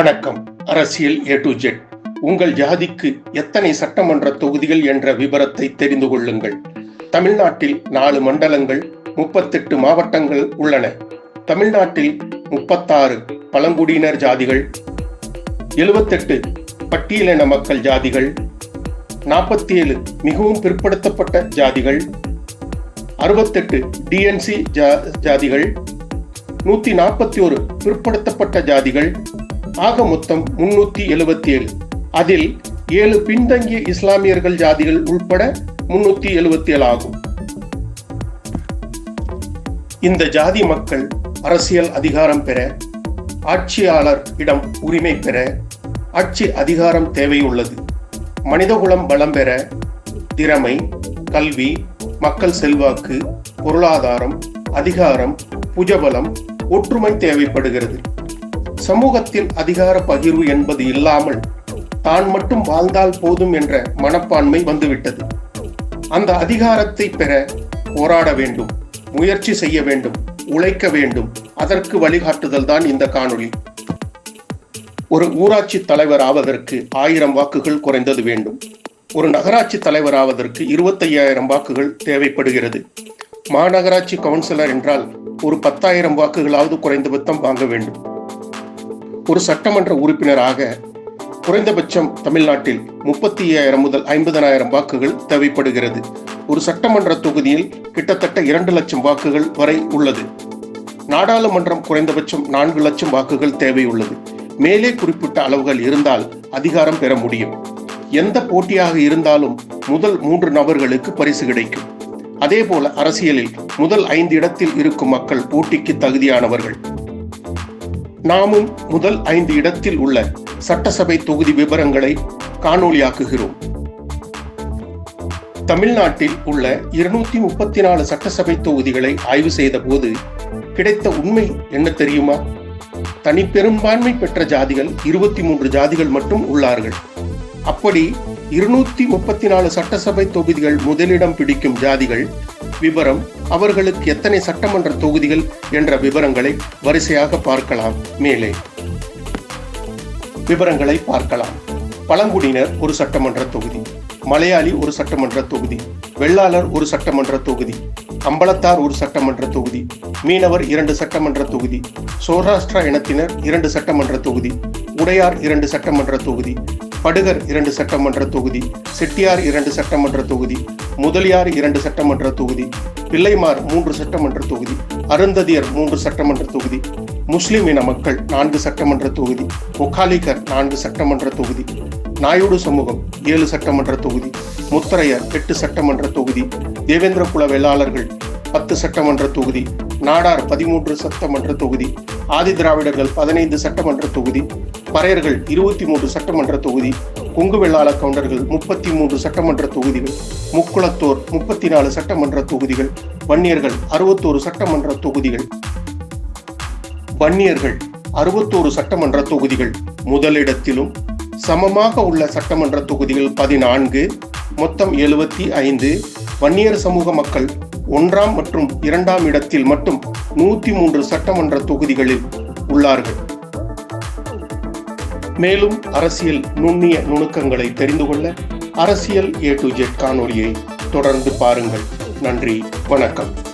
வணக்கம். அரசியல் A to Z உங்கள் ஜாதிக்கு எத்தனை சட்டமன்ற தொகுதிகள் என்ற விபரத்தை தெரிந்து கொள்ளுங்கள். தமிழ்நாட்டில் நாலு மண்டலங்கள் முப்பத்தெட்டு மாவட்டங்கள் உள்ளன. தமிழ்நாட்டில் முப்பத்தாறு பழங்குடியினர் ஜாதிகள் எழுபத்தெட்டு பட்டியலின மக்கள் ஜாதிகள் நாற்பத்தி ஏழு மிகவும் பிற்படுத்தப்பட்ட ஜாதிகள் அறுபத்தெட்டு டிஎன்சி ஜாதிகள் நூற்றி நாற்பத்தி ஒரு பிற்படுத்தப்பட்ட ஜாதிகள் ஆக மொத்தம் முன்னூத்தி எழுபத்தி ஏழு அதில் ஏழு பின்தங்கிய இஸ்லாமியர்கள் ஜாதிகள் உள்பட முன்னூத்தி எழுபத்தி ஏழு ஆகும். இந்த ஜாதி மக்கள் அரசியல் அதிகாரம் பெற ஆட்சியாளர் இடம் உரிமை பெற ஆட்சி அதிகாரம் தேவையுள்ளது. மனிதகுலம் பலம் பெற திறமை கல்வி மக்கள் செல்வாக்கு பொருளாதாரம் அதிகாரம் புஜபலம் ஒற்றுமை தேவைப்படுகிறது. சமூகத்தில் அதிகார பகிர்வு என்பது இல்லாமல் தான் மட்டும் வாழ்ந்தால் போதும் என்ற மனப்பான்மை வந்துவிட்டது. அந்த அதிகாரத்தை பெற போராட வேண்டும் முயற்சி செய்ய வேண்டும் உழைக்க வேண்டும். அதற்கு வழிகாட்டுதல் தான் இந்த காணொளி. ஒரு ஊராட்சி தலைவர் ஆவதற்கு ஆயிரம் வாக்குகள் குறைந்தது வேண்டும். ஒரு நகராட்சி தலைவர் ஆவதற்கு இருபத்தையாயிரம் வாக்குகள் தேவைப்படுகிறது. மாநகராட்சி கவுன்சிலர் என்றால் ஒரு பத்தாயிரம் வாக்குகளாவது குறைந்தபட்சம் வாங்க வேண்டும். ஒரு சட்டமன்ற உறுப்பினராக குறைந்தபட்சம் தமிழ்நாட்டில் முப்பத்தி ஐயாயிரம் முதல் ஐம்பதனாயிரம் வாக்குகள் தேவைப்படுகிறது. ஒரு சட்டமன்ற தொகுதியில் கிட்டத்தட்ட இரண்டு லட்சம் வாக்குகள் வரை உள்ளது. நாடாளுமன்றம் குறைந்தபட்சம் நான்கு லட்சம் வாக்குகள் தேவை உள்ளது மேலே குறிப்பிட்ட அளவுகள் இருந்தால் அதிகாரம் பெற முடியும். எந்த போட்டியாக இருந்தாலும் முதல் மூன்று நபர்களுக்கு பரிசு கிடைக்கும். அதே போல அரசியலில் முதல் ஐந்து இடத்தில் இருக்கும் மக்கள் போட்டிக்கு தகுதியானவர்கள். நாமும் முதல் ஐந்து இடத்தில் உள்ள சட்டசபை தொகுதி விவரங்களை காணொளியாக்குகிறோம். தமிழ்நாட்டில் உள்ள இருநூத்தி முப்பத்தி நாலு சட்டசபை தொகுதிகளை ஆய்வு செய்த போது கிடைத்த உண்மை என்ன தெரியுமா? தனி பெரும்பான்மை பெற்ற ஜாதிகள் இருபத்தி மூன்று ஜாதிகள் மட்டும் உள்ளார்கள். அப்படி இருநூத்தி முப்பத்தி நாலு சட்டசபை தொகுதிகள் முதலிடம் பிடிக்கும் ஜாதிகள் விவரம் அவர்களுக்கு எத்தனை சட்டமன்ற தொகுதிகள் என்ற விவரங்களை வரிசையாக பார்க்கலாம். மேலே. விவரங்களை பார்க்கலாம். பழங்குடியினர் ஒரு சட்டமன்ற தொகுதி. மலையாளி ஒரு சட்டமன்ற தொகுதி. வெள்ளாளர் ஒரு சட்டமன்ற தொகுதி. அம்பலத்தார் ஒரு சட்டமன்ற தொகுதி. மீனவர் இரண்டு சட்டமன்ற தொகுதி. சௌராஷ்டிரா இனத்தினர் இரண்டு சட்டமன்ற தொகுதி. உடையார் இரண்டு சட்டமன்ற தொகுதி. படுகர் இரண்டு சட்டமன்ற தொகுதி செட்டியார் இரண்டு சட்டமன்ற தொகுதி முதலியார் இரண்டு சட்டமன்ற தொகுதி பிள்ளைமார் மூன்று சட்டமன்ற தொகுதி அருந்ததியர் மூன்று சட்டமன்ற தொகுதி முஸ்லிம் இன மக்கள் நான்கு சட்டமன்ற தொகுதி ஒக்காலிகர் நான்கு சட்டமன்ற தொகுதி நாயுடு சமூகம் ஏழு சட்டமன்ற தொகுதி முத்தரையர் எட்டு சட்டமன்ற தொகுதி தேவேந்திர குல வேளாளர்கள் பத்து சட்டமன்ற தொகுதி நாடார் பதிமூன்று சட்டமன்ற தொகுதி ஆதி திராவிடர்கள் பதினைந்து சட்டமன்ற தொகுதி பறையர்கள் இருபத்தி மூன்று சட்டமன்ற தொகுதி கொங்கு வெள்ளாள கவுண்டர்கள் முப்பத்தி மூன்று சட்டமன்ற தொகுதிகள் முக்குளத்தோர் முப்பத்தி நாலு சட்டமன்ற தொகுதிகள் வன்னியர்கள் அறுபத்தோரு சட்டமன்ற தொகுதிகள். வன்னியர்கள் அறுபத்தோரு சட்டமன்ற தொகுதிகள். முதலிடத்திலும் சமமாக உள்ள சட்டமன்ற தொகுதிகள் பதினான்கு மொத்தம் எழுபத்தி ஐந்து. வன்னியர் சமூக மக்கள் ஒன்றாம் மற்றும் இரண்டாம் இடத்தில் மட்டும் நூத்தி மூன்று சட்டமன்ற தொகுதிகளில் உள்ளார்கள். மேலும் அரசியல் நுண்ணிய நுணுக்கங்களை தெரிந்து கொள்ள அரசியல் ஏ டு ஜெட் காணொலியை தொடர்ந்து பாருங்கள். நன்றி வணக்கம்.